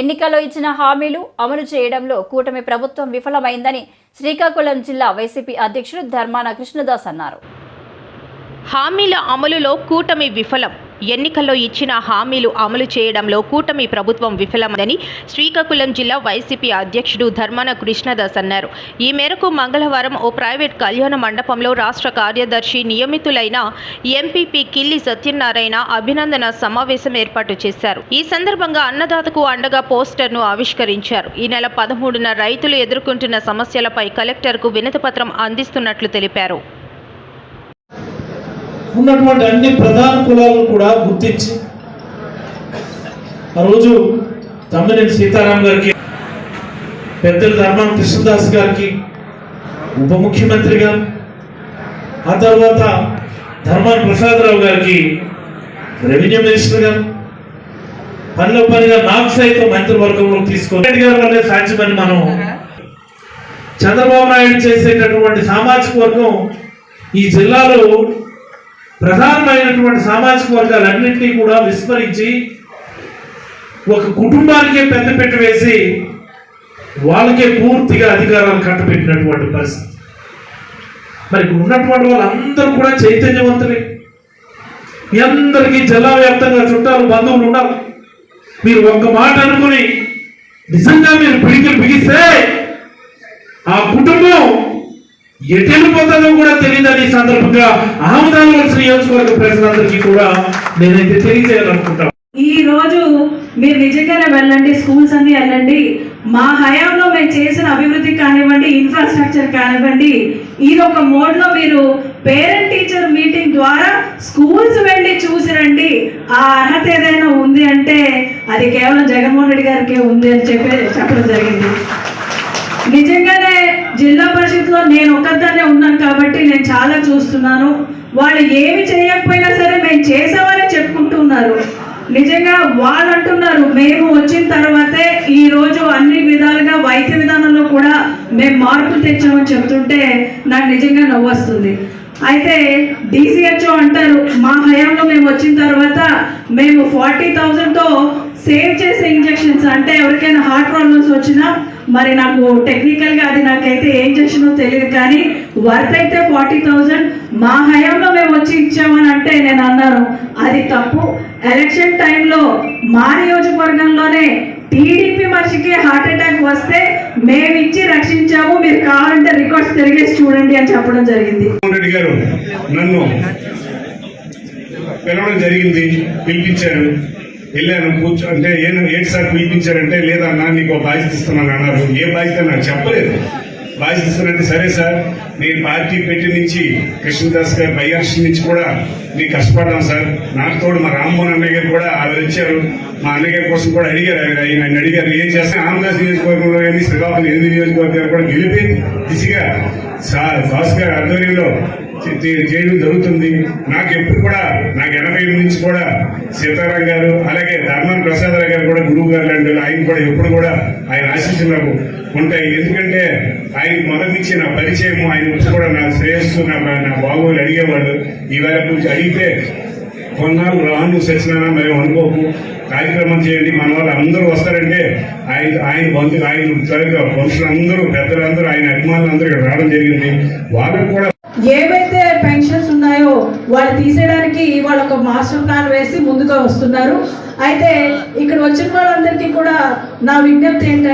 ఎన్నికల్లో ఇచ్చిన హామీలు అమలు చేయడంలో కూటమి ప్రభుత్వం విఫలమైందని శ్రీకాకుళం జిల్లా వైసీపీ అధ్యక్షుడు ధర్మాన కృష్ణదాస్ అన్నారు. హామీల అమలులో కూటమి విఫలం. ఎన్నికల్లో ఇచ్చిన హామీలు అమలు చేయడంలో కూటమి ప్రభుత్వం విఫలమని శ్రీకాకుళం జిల్లా వైసీపీ అధ్యక్షుడు ధర్మాన కృష్ణదాస్ అన్నారు. ఈ మేరకు మంగళవారం ఓ ప్రైవేట్ కళ్యాణ మండపంలో రాష్ట్ర కార్యదర్శి నియమితులైన ఎంపీపీ కిల్లి సత్యనారాయణ అభినందన సమావేశం ఏర్పాటు చేశారు. ఈ సందర్భంగా అన్నదాతకు అండగా పోస్టర్ను ఆవిష్కరించారు. ఈ నెల పదమూడున రైతులు ఎదుర్కొంటున్న సమస్యలపై కలెక్టర్కు వినతిపత్రం అందిస్తున్నట్లు తెలిపారు. ఉన్నటువంటి అన్ని ప్రధాన కులాలను కూడా గుర్తించి ఆ రోజు తమ్మినేని సీతారాం గారికి పెద్దలు ధర్మాన కృష్ణదాస్ గారికి ఉప ముఖ్యమంత్రిగా ఆ తర్వాత ధర్మాన ప్రసాదరావు గారికి రెవెన్యూ మినిస్టర్గా పనిలో పనిగా నాకు సైతం మంత్రివర్గంలో తీసుకొని గారు వల్లే సాధ్యమని మనం చంద్రబాబు నాయుడు చేసేటటువంటి సామాజిక వర్గం ఈ జిల్లాలో ప్రధానమైనటువంటి సామాజిక వర్గాలన్నింటినీ కూడా విస్మరించి ఒక కుటుంబానికే పెద్దపీట వేసి వాళ్ళకే పూర్తిగా అధికారాలు కట్టబెట్టినటువంటి పరిస్థితి. మరి ఉన్నటువంటి వాళ్ళందరూ కూడా చైతన్యవంతులే. మీ అందరికీ జలవ్యాప్తంగా చుట్టాలు బంధువులు ఉండాలి. మీరు ఒక్క మాట అనుకుని నిజంగా మీరు పిడికిలు బిగిస్తే ఆ కుటుంబం ఎటు వెళ్ళిపోతుందో కూడా తెలియదని ఈ సందర్భంగా. అహ్మదాబాద్ నియోజకవర్గ ప్రజలందరికీ కూడా నేనైతే తెలియజేయాలనుకుంటాను ఈ రోజు మీరు నిజంగానే వెళ్ళండి స్కూల్స్ అన్ని వెళ్ళండి. మా హయాంలో మేము చేసిన అభివృద్ధి కానివ్వండి ఇన్ఫ్రాస్ట్రక్చర్ కానివ్వండి ఇది ఒక మోడ్లో మీరు పేరెంట్ టీచర్ మీటింగ్ ద్వారా స్కూల్స్ వెళ్ళి చూసి రండి. ఆ అర్హత ఏదైనా ఉంది అంటే అది కేవలం జగన్మోహన్ రెడ్డి గారికే ఉంది అని చెప్పి చెప్పడం జరిగింది. నిజంగానే జిల్లా పరిషత్లో నేను ఒక్కదాన్నే ఉన్నాను కాబట్టి నేను చాలా చూస్తున్నాను. వాళ్ళు ఏమి చేయకపోయినా సరే మేము చేసామని చెప్పుకుంటున్నారు. నిజంగా వాళ్ళు అంటున్నారు మేము వచ్చిన తర్వాతే ఈ రోజు అన్ని విధాలుగా వైద్య విధానంలో కూడా మేము మార్పులు తెచ్చామని చెప్తుంటే నాకు నిజంగా నవ్వు వస్తుంది. అయితే డీసీహెచ్ఓ అంటారు మా హయాంలో మేము వచ్చిన తర్వాత మేము ఫార్టీ థౌజండ్తో సేవ్ చేసే ఇంజెక్షన్స్ అంటే ఎవరికైనా హార్ట్ ప్రాబ్లమ్స్ వచ్చినా మరి నాకు టెక్నికల్గా అది నాకైతే ఏం చేసినో తెలియదు కానీ వర్త్ అయితే ఫార్టీ థౌజండ్ మా హయాంలో మేము వచ్చి ఇచ్చామని అంటే నేను అన్నాను అది తప్పు. ఎలక్షన్ టైంలో మా నియోజకవర్గంలోనే టీడీపీ మనిషికి హార్ట్ అటాక్ వస్తే మేము ఇచ్చి రక్షించాము మీరు కావాలంటే రికార్డ్స్ తిరిగేసి చూడండి అని చెప్పడం జరిగింది. రెడ్డి గారు నన్ను పిలవడం జరిగింది పిలిపించారు. వెళ్ళాను కూర్చో అంటే ఏం ఏంటి సార్ పిలిపించారంటే లేదన్నా నీకు ఒక బాధ్యత ఇస్తున్నాను అన్నారు. ఏ బాధ్యత నాకు చెప్పలేదు. బాధ్యత ఇస్తానంటే సరే సార్ నేను పార్టీ పెట్టి నుంచి కృష్ణదాస్ గారి బయ్యార్షి నుంచి కూడా నేను కష్టపడ్డాను సార్. నాకు తోడు మా రామ్మోహన్ అన్నయ్య గారు కూడా ఆవిడ వచ్చారు మా అన్నగారి కోసం కూడా అడిగారు. ఆయన ఆయన నన్ను అడిగారు ఏం చేస్తే ఆంధ్రప్రదేశ్ నియోజకవర్గంలో కానీ శ్రీకాకుళం ఎనిమిది నియోజకవర్గాలు కూడా గెలిపి దిశగా సా- దాస్ గారి ఆధ్వర్యంలో చేయడం జరుగుతుంది. నాకు ఎప్పుడు కూడా నాకు ఎనభై నుంచి కూడా సీతారాం గారు అలాగే ధర్మాన ప్రసాదరావు గారు కూడా గురువు గారు లాంటి ఆయన కూడా ఎప్పుడు కూడా ఆయన ఆశీస్సులు నాకు ఉంటాయి. ఎందుకంటే ఆయన మొదటి నా పరిచయం ఆయన వచ్చి కూడా నా శ్రేయస్సు నా నా బాగోలు అడిగేవాడు. ఈవేళ కొంచెం అడిగితే కొన్నాళ్ళు రాను సచ్చినా మేము అనుకోకు. కార్యక్రమం చేయండి. మన వాళ్ళు అందరూ వస్తారంటే ఆయన ఆయన బంధు ఆయన మనుషులందరూ పెద్దలందరూ ఆయన అభిమానులందరూ ఇక్కడ రావడం జరిగింది. వాళ్ళకు కూడా ఏవైతే పెన్షన్స్ ఉన్నాయో వాళ్ళు తీసేయడానికి వాళ్ళు ఒక మాస్టర్ ప్లాన్ వేసి ముందుగా వస్తున్నారు. అయితే ఇక్కడ వచ్చిన వాళ్ళందరికీ కూడా నా విజ్ఞప్తి ఏంటంటే